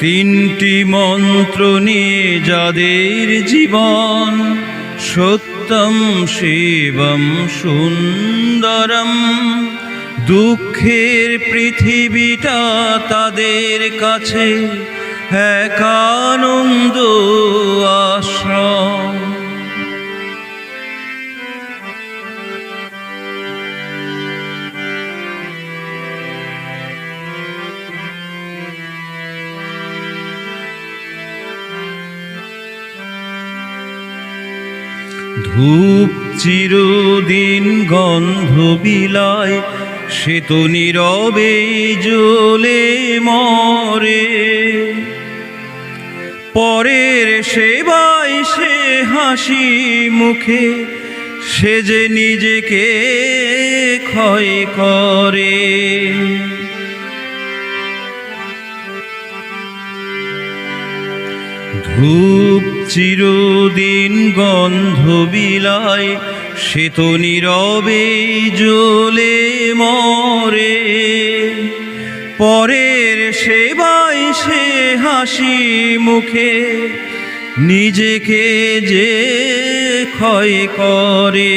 তিনটি মন্ত্র নিয়ে যাদের জীবন সত্যম শিবম সুন্দরম। দুঃখের পৃথিবীটা তাদের কাছে এক আনন্দ ধূপ চিরদিন গন্ধ বিলায়, সে তো নীরবে জ্বলে মরে। পরের সেবায় সে হাসি মুখে, সে যে নিজেকে ক্ষয় করে। ধূপ চিরদিন গন্ধ বিলায়, সে তো নীরবে জ্বলে মরে। পরের সেবায় সে হাসি মুখে, নিজেকে যে ক্ষয় করে।